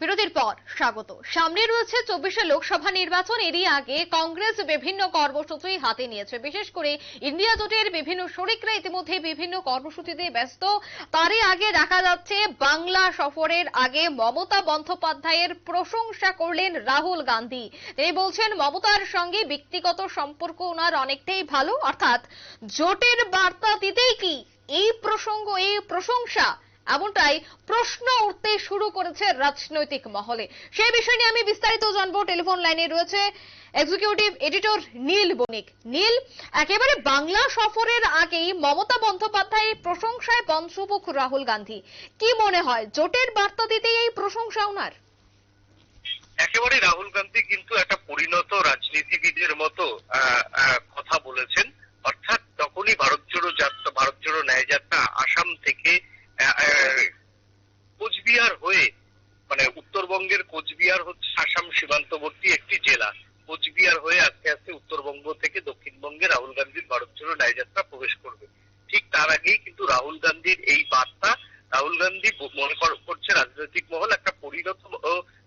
বিরতির পর স্বাগত। সামনে রয়েছে চব্বিশে লোকসভা নির্বাচন। এরই আগে কংগ্রেস বিভিন্ন কর্মসূচি হাতে নিয়েছে। বিশেষ করে ইন্ডিয়া জোটের বিভিন্ন শরিকরা ইতিমধ্যে বিভিন্ন কর্মসূচিতে ব্যস্ত। তারই আগে দেখা যাচ্ছে, বাংলা সফরের আগে মমতা বন্দ্যোপাধ্যায়ের প্রশংসা করলেন রাহুল গান্ধী। তিনি বলছেন, মমতার সঙ্গে ব্যক্তিগত সম্পর্ক ওনার অনেকটাই ভালো। অর্থাৎ জোটের বার্তা দিতেই কি এই প্রসঙ্গ, এই প্রশংসা এমনটাই প্রশ্ন উঠতে শুরু করেছে রাজনৈতিক মহলে। সেই বিষয় নিয়ে আমি বিস্তারিত জানব। টেলিফোন লাইনে রয়েছে এক্সিকিউটিভ এডিটর নীল বণিক। নীল, একেবারে বাংলা সফরের আগেই মমতা বন্দ্যোপাধ্যায়ের প্রশংসায় পঞ্চমুখ রাহুল গান্ধী। কি মনে হয়, জোটের বার্তা দিতেই এই প্রশংসা ওনার? একেবারে রাহুল গান্ধী কিন্তু একটা পরিণত রাজনীতিবিদের মতো কথা বলেছেন। অর্থাৎ তখনই ভারত জোড়ো ভারত জোড়ো ন্যায় যাত্রা আসাম থেকে আহ, আহ, কোচবিহার হয়ে মানে উত্তরবঙ্গের কোচবিহার হচ্ছে আসাম সীমান্তবর্তী একটি জেলা কোচবিহার হয়ে আস্তে আস্তে উত্তরবঙ্গ থেকে দক্ষিণবঙ্গে রাহুল ন্যায় যাত্রা প্রবেশ করবে। ঠিক তার আগেই কিন্তু রাহুল গান্ধীর এই বার্তা, রাহুল গান্ধী মনে করছে রাজনৈতিক মহল একটা পরিণত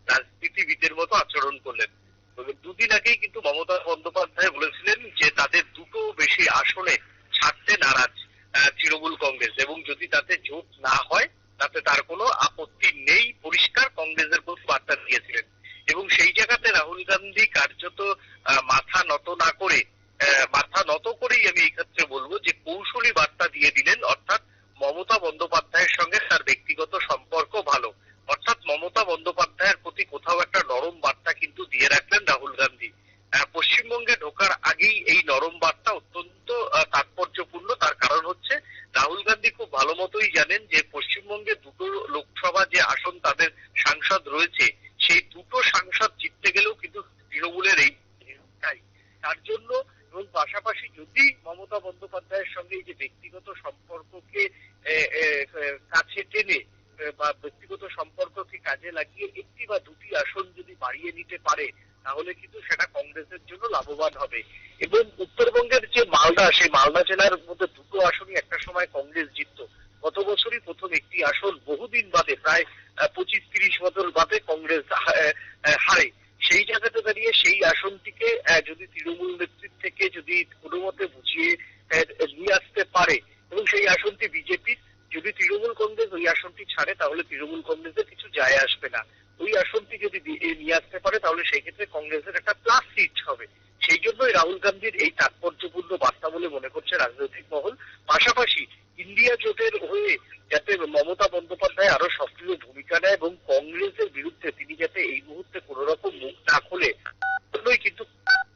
রাজনীতিবিদের মতো আচরণ করলেন। দুদিন আগেই কিন্তু মমতা বন্দ্যোপাধ্যায় বলেছিলেন যে তাদের দুটো বেশি আসনে ছাড়তে নারাজ তৃণমূল কংগ্রেস। এবং যদি তাতে জোট না হয়, তাতে তার কোনো আপত্তি নেই, পরিষ্কার কংগ্রেসের প্রতি বার্তা দিয়েছিলেন। এবং সেই জায়গাতে রাহুল গান্ধী কার্যত আহ, মাথা নত না করে আহ, মাথা নত করেই আমি এই ক্ষেত্রে বলব যে কৌশলী বার্তা দিয়ে দিলেন অর্থাৎ মমতা বন্দ্যোপাধ্যায়ের সঙ্গে তার ব্যক্তিগত সম্পর্ক ভালো অর্থাৎ মমতা বন্দ্যোপাধ্যায়ের প্রতি কোথাও একটা নরম বার্তা কিন্তু দিয়ে রাখলেন রাহুল গান্ধী আহ, পশ্চিমবঙ্গে ঢোকার আগেই এই নরম বার্তা অত্যন্ত আহ, তাৎপর্যপূর্ণ তার কারণ হচ্ছে রাহুল গান্ধী খুব ভালো মতোই জানেন যে পশ্চিমবঙ্গে দুটো লোকসভা যে আসন তাদের সাংসদ রয়েছে সেই দুটো সাংসদ জিততে গেলেও কিন্তু তৃণমূলের এই তাই তার জন্য এবং পাশাপাশি যদি মমতা বন্দ্যোপাধ্যায়ের সঙ্গে এই যে ব্যক্তিগত সম্পর্ককে কাছে টেনে বা ব্যক্তিগত সম্পর্ককে কাজে লাগিয়ে একটি বা দুটি আসন যদি বাড়িয়ে নিতে পারে, তাহলে কিন্তু সেটা কংগ্রেসের জন্য লাভবান হবে। এবং উত্তরবঙ্গের যে মালদা, সেই মালদা জেলার মধ্যে দুটো আসনই একটা সময় কংগ্রেস জিতত। গত বছরই প্রথম একটি আসন বহুদিন বাদে প্রায় পঁচিশ তিরিশ বছর বাদে কংগ্রেস হারে। সেই জায়গাতে দাঁড়িয়ে সেই আসনটিকে যদি তৃণমূল নেতৃত্ব থেকে যদি কোনো মতে বুঝিয়ে নিয়ে আসতে পারে, এবং সেই আসনটি বিজেপির, যদি তৃণমূল কংগ্রেস ওই আসনটি ছাড়ে, তাহলে তৃণমূল কংগ্রেসের কিছু যায় আসবে না। ওই আসনটি যদি নিয়ে আসতে পারে, তাহলে সেই ক্ষেত্রে কংগ্রেসের একটা প্লাস সিট হবে। সেই জন্যই রাহুল গান্ধীর এই তাৎপর্যপূর্ণ বার্তা বলে মনে করছে রাজনৈতিক মহল। পাশাপাশি ইন্ডিয়া জোটের হয়ে যাতে মমতা বন্দ্যোপাধ্যায় সক্রিয় ভূমিকা নেয় এবং কংগ্রেসের বিরুদ্ধে তিনি যাতে এই মুহূর্তে কোন রকম মুখ না খোলে কিন্তু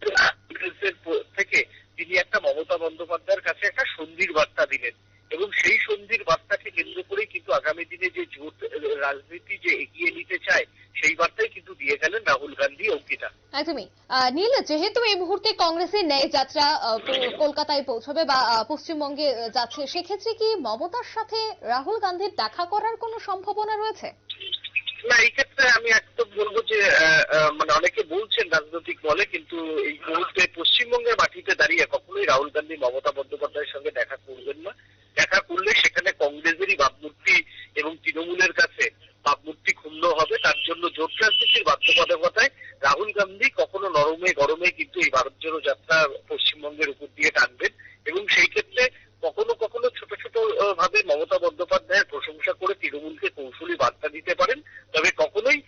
কংগ্রেসের থেকে তিনি একটা মমতা বন্দ্যোপাধ্যায়ের কাছে একটা সন্ধির বার্তা দিলেন। এবং সেই সন্ধির বার্তাকে কেন্দ্র করেই কিন্তু আগামী দিনে যে জোট, রাজনীতি যে এগিয়ে নিতে চায় সেই বার্তাই কিন্তু দিয়ে গেলেন অঙ্কিতা একদমই। নীল যেহেতু এই মুহূর্তে কংগ্রেসের ন্যায় যাত্রা কলকাতায় পৌঁছবে বা পশ্চিমবঙ্গে যাচ্ছে সেক্ষেত্রে কি মমতার সাথে রাহুল গান্ধীর দেখা করার কোনো সম্ভাবনা রয়েছে? না এই ক্ষেত্রে আমি একদম বলব যে মানে অনেকে বলছেন রাজনৈতিক বলে কিন্তু এই মুহূর্তে পশ্চিমবঙ্গের মাটিতে দাঁড়িয়ে কখনোই রাহুল গান্ধী মমতা বন্দ্যোপাধ্যায়ের সঙ্গে দেখা করবেন না দেখা করলে সেখানে কংগ্রেসেরই ভাবমূর্তি এবং তৃণমূলের কাছে ভাবমূর্তি ক্ষুণ্ণ হবে তার জন্য জোট রাজনীতির বাধ্যবাধকতায় রাহুল গান্ধী কখনো নরমে গরমে কিন্তু এই ভারত জোড়ো যাত্রা পশ্চিমবঙ্গের উপর দিয়ে টানবেন এবং সেই ক্ষেত্রে কখনো কখনো ছোট ছোট ভাবে মমতা বন্দ্যোপাধ্যায়ের প্রশংসা করে তৃণমূলকে কৌশলী বার্তা দিতে পারেন। তবে কখনোই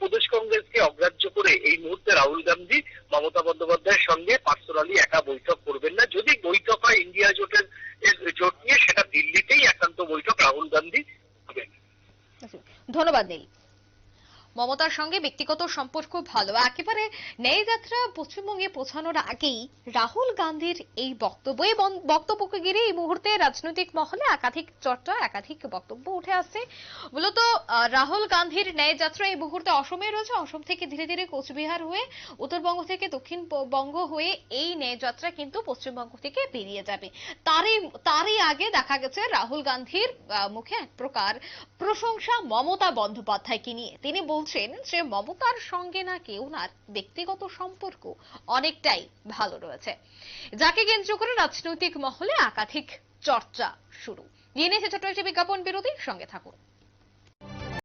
প্রদেশ কংগ্রেসকে অগ্রাহ্য করে এই মুহূর্তে রাহুল গান্ধী মমতা বন্দ্যোপাধ্যায়ের সঙ্গে পার্সোনালি একা বৈঠক করবেন না। যদি বৈঠক হয় ইন্ডিয়া জোটের জোট নিয়ে, সেটা দিল্লিতেই একান্ত বৈঠক রাহুল গান্ধী হবেন ধন্যবাদ নীল। মমতার সঙ্গে ব্যক্তিগত সম্পর্ক ভালো। একেবারে ন্যায় যাত্রা পশ্চিমবঙ্গে পৌঁছানোর আগেই রাহুল গান্ধীর এই বক্তব্য এই বক্তব্যকে ঘিরে এই মুহূর্তে রাজনৈতিক মহলে একাধিক চর্চা, একাধিক বক্তব্য উঠে আসছে। মূলত রাহুল গান্ধীর ন্যায় যাত্রা এই মুহূর্তে অসমে রয়েছে। অসম থেকে ধীরে ধীরে কোচবিহার হয়ে, উত্তরবঙ্গ থেকে দক্ষিণবঙ্গ হয়ে এই ন্যায় যাত্রা কিন্তু পশ্চিমবঙ্গ থেকে বেরিয়ে যাবে। তারই তারই আগে দেখা গেছে রাহুল গান্ধীর মুখে এক প্রকার প্রশংসা মমতা বন্দ্যোপাধ্যায়কে নিয়ে। তিনি বলছেন যে মমতার সঙ্গে নাকি ওনার ব্যক্তিগত সম্পর্ক অনেকটাই ভালো রয়েছে। যাকে কেন্দ্র করে রাজনৈতিক মহলে একাধিক চর্চা শুরু। নিয়ে নিয়েছে ছোট্ট একটি বিজ্ঞাপন বিরতির সঙ্গে থাকুন।